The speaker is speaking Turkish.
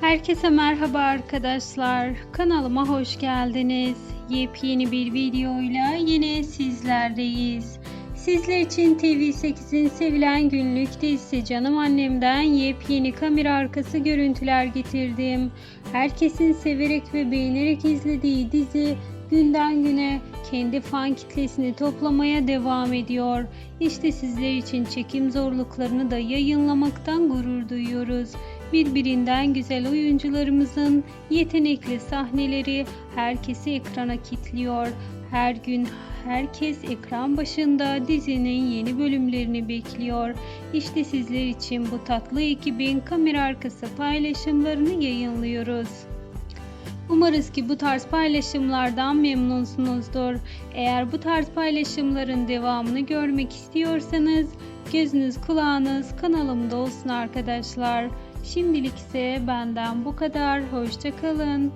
Herkese merhaba arkadaşlar. Kanalıma hoş geldiniz. Yepyeni bir videoyla yine sizlerdeyiz. Sizler için TV8'in sevilen günlük dizisi Canım Annem'den yepyeni kamera arkası görüntüler getirdim. Herkesin severek ve beğenerek izlediği dizi günden güne kendi fan kitlesini toplamaya devam ediyor. İşte sizler için çekim zorluklarını da yayınlamaktan gurur duyuyoruz. Birbirinden güzel oyuncularımızın yetenekli sahneleri herkesi ekrana kilitliyor. Her gün herkes ekran başında dizinin yeni bölümlerini bekliyor. İşte sizler için bu tatlı ekibin kamera arkası paylaşımlarını yayınlıyoruz. Umarız ki bu tarz paylaşımlardan memnunsunuzdur. Eğer bu tarz paylaşımların devamını görmek istiyorsanız gözünüz kulağınız kanalımda olsun arkadaşlar. Şimdilik ise benden bu kadar. Hoşçakalın.